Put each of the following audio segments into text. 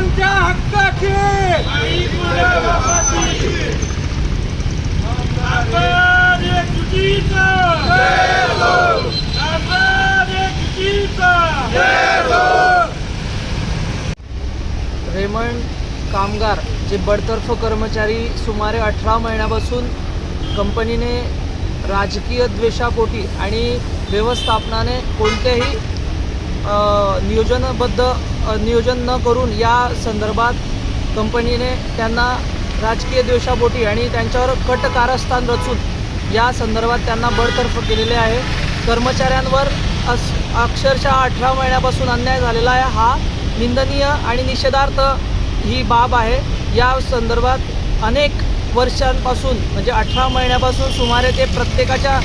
आमच्या हक्काची. रेमंड कामगार जे बडतर्फ कर्मचारी सुमारे अठरा महिन्यापासून कंपनीने राजकीय द्वेषापोटी आणि व्यवस्थापनाने कोणतेही अ, नियोजनबद्ध नियोजन न करून या संदर्भात कंपनीने त्यांना राजकीय द्वेषापोटी आणि त्यांच्यावर कट कारस्थान रचून या संदर्भात त्यांना बडतर्फ केलेले आहे. कर्मचाऱ्यांवर अस अक्षरशः अठरा महिन्यापासून अन्याय झालेला आहे. हा निंदनीय आणि निषेधार्थ ही बाब आहे. या संदर्भात अनेक वर्षांपासून म्हणजे अठरा महिन्यापासून सुमारे ते प्रत्येकाच्या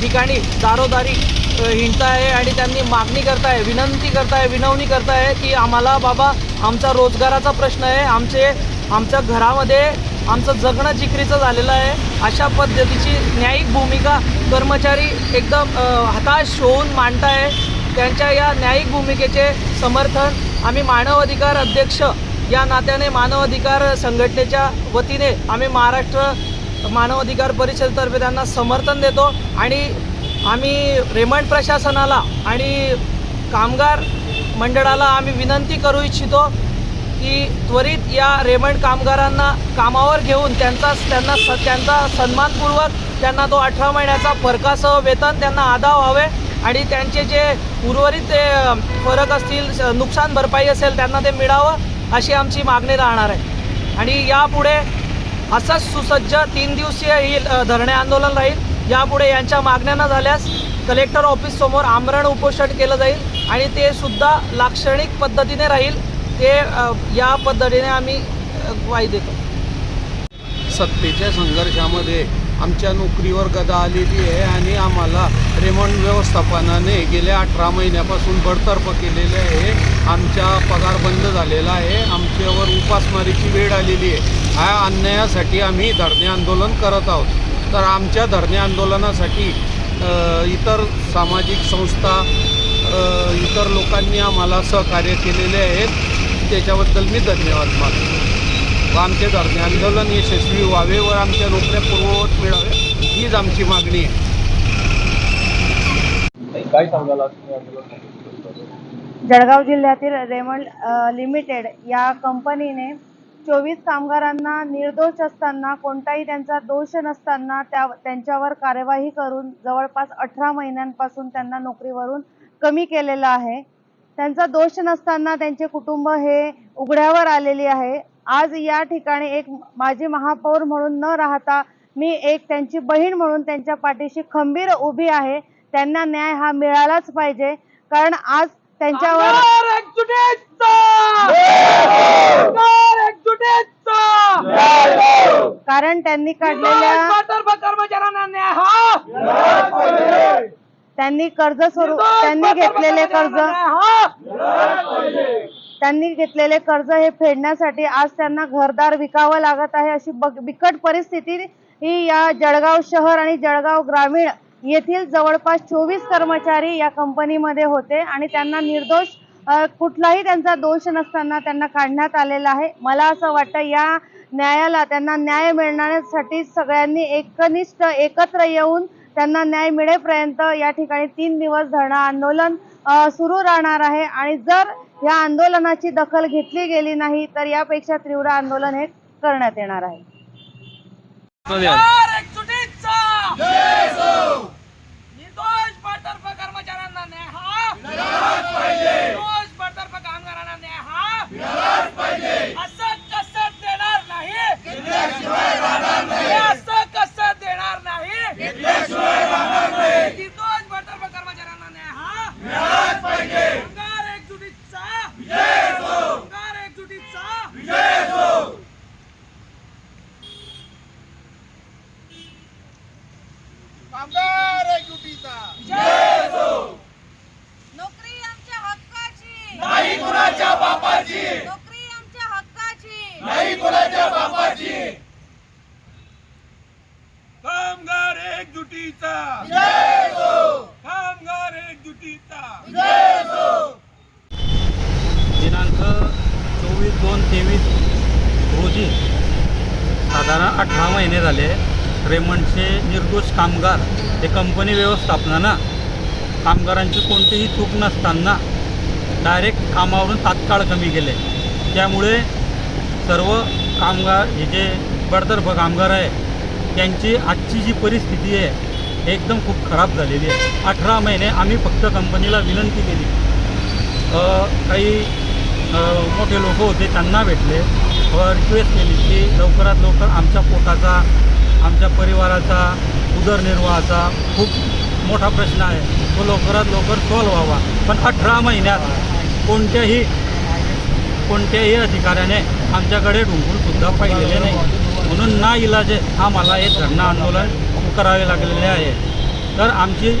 ठिकाणी दारोदारी हिंडताय आणि त्यांनी मागणी करताय विनंती करताय विनवणी करताय की आम्हाला बाबा आमचा रोजगाराचा प्रश्न आहे आमचे आमच्या घरामध्ये आमचं जगणं जिकरीचं झालेलं आहे. अशा पद्धतीची न्यायिक भूमिका कर्मचारी एकदम हताश होऊन मांडताय. त्यांच्या या न्यायिक भूमिकेचे समर्थन आम्ही मानव अधिकार अध्यक्ष या नात्याने मानव अधिकार संघटनेच्या वतीने आम्ही महाराष्ट्र मानव अधिकार परिषदेतर्फे त्यांना समर्थन देतो आणि आम्ही रेमंड प्रशासनाला आणि कामगार मंडळाला आम्ही विनंती करू इच्छितो की त्वरित या रेमंड कामगारांना कामावर घेऊन त्यांचा त्यांना स त्यांचा सन्मानपूर्वक त्यांना तो अठरा महिन्याचा फरकासह वेतन त्यांना अदा व्हावे आणि त्यांचे जे उर्वरित ते फरक असतील नुकसान भरपाई असेल त्यांना ते मिळावं अशी आमची मागणी राहणार आहे. आणि यापुढे असंच सुसज्ज तीन दिवसीय ही धरणे आंदोलन राहील. यापुढे यांच्या मागण्या न झाल्यास कलेक्टर ऑफिससमोर आमरण उपोषण केलं जाईल आणि ते सुद्धा लाक्षणिक पद्धतीने राहील. ते या पद्धतीने आम्ही ग्वाही देतो. सत्तेच्या संघर्षामध्ये आमच्या नोकरीवर गदा आलेली आहे आणि आम्हाला रेमंड व्यवस्थापनाने गेल्या अठरा महिन्यापासून बडतर्फ केलेले आहे. आमचा पगार बंद झालेला आहे. आमच्यावर उपासमारीची वेळ आलेली आहे. ह्या अन्यायासाठी आम्ही धरणे आंदोलन करत आहोत. तर आमच्या धरणे आंदोलनासाठी इतर सामाजिक संस्था इतर लोकांनी आम्हाला सहकार्य केलेले आहेत. त्याच्याबद्दल मी धन्यवाद मानतो. व आमचे धरणे आंदोलन यशस्वी व्हावे व आमच्या नोकऱ्या पूर्ववत मिळाव्या हीच आमची मागणी आहे. जळगाव जिल्ह्यातील रेमंड लिमिटेड या कंपनीने चोवीस कामगारांना निर्दोष असताना कोणताही त्यांचा दोष नसताना त्या त्यांच्यावर कार्यवाही करून जवळपास अठरा महिन्यांपासून त्यांना नोकरीवरून कमी केलेलं आहे. त्यांचा दोष नसताना त्यांचे कुटुंब हे उघड्यावर आलेले आहे. आज या ठिकाणी एक माजी महापौर म्हणून न राहता मी एक त्यांची बहीण म्हणून त्यांच्या पाठीशी खंबीर उभी आहे. त्यांना न्याय हा मिळालाच पाहिजे. कारण आज त्यांच्यावर कारण त्यांनी काढलेल्या कर्मचाऱ्यांना न्याय हा! त्यांनी कर्ज स्वरूप त्यांनी घेतलेले कर्ज त्यांनी घेतलेले कर्ज हे फेडण्यासाठी आज त्यांना घरदार विकावं लागत आहे अशी बिकट परिस्थिती ही या जळगाव शहर आणि जळगाव ग्रामीण येथील जवळपास चोवीस कर्मचारी या कंपनीमध्ये होते आणि त्यांना निर्दोष कुठलाही त्यांचा दोष नसताना त्यांना काढण्यात आलेला आहे. मला असं वाटतं या न्यायाला त्यांना न्याय मिळण्यासाठी सगळ्यांनी एकनिष्ठ एकत्र येऊन त्यांना न्याय मिळेपर्यंत या ठिकाणी तीन दिवस धरणं आंदोलन सुरू राहणार आहे. आणि जर या आंदोलनाची दखल घेतली गेली नाही तर यापेक्षा तीव्र आंदोलन हे करण्यात येणार आहे निर्दोष बडतर्फ कर्मचाऱ्यांना न्याय हा निर्दोष बडतर्फ कामगारांना न्याय हा असं कसं देणार नाही हे असं कसं देणार नाही निर्दोष बडतर्फ कर्मचाऱ्यांना न्याय हा कामगार एकजुटीचा कामगार एकजुटीचा नोकरी आमच्या हक्काची नाही कुणाच्या बापाची? नोकरी आमच्या हक्काची. नाही कुणाच्या बापाची? कामगार एकजुटीचा. कामगार एकजुटीचा. दिनांक दोन तेवीस रोजी साधारण अठरा महिने झाले रेमंडचे निर्दोष कामगार ते कंपनी व्यवस्थापनानं कामगारांची कोणतीही चूक नसताना डायरेक्ट कामावरून तात्काळ कमी केले. त्यामुळे सर्व कामगार हे जे बडतर्फ कामगार आहे त्यांची आजची जी परिस्थिती आहे एकदम खूप खराब झालेली आहे. अठरा महिने आम्ही फक्त कंपनीला विनंती केली. काही मोठे लोक होते त्यांना भेटले. व रिक्वेस्ट केली की लवकरात लवकर आमच्या पोटाचा आमच्या परिवाराचा उदरनिर्वाहाचा खूप मोठा प्रश्न आहे. तो लवकरात लवकर सॉल्व व्हावा. पण अठरा महिन्यात कोणत्याही कोणत्याही अधिकाऱ्याने आमच्याकडे ढुंकूनसुद्धा पाहिलेले नाही. म्हणून ना इलाजे आम्हाला हे धरणं आंदोलन करावे लागलेले आहे. तर आमची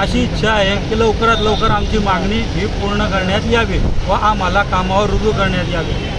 अशी इच्छा आहे की लवकरात लवकर आमची मागणी ही पूर्ण करण्यात यावी व आम्हाला कामावर रुजू करण्यात यावी.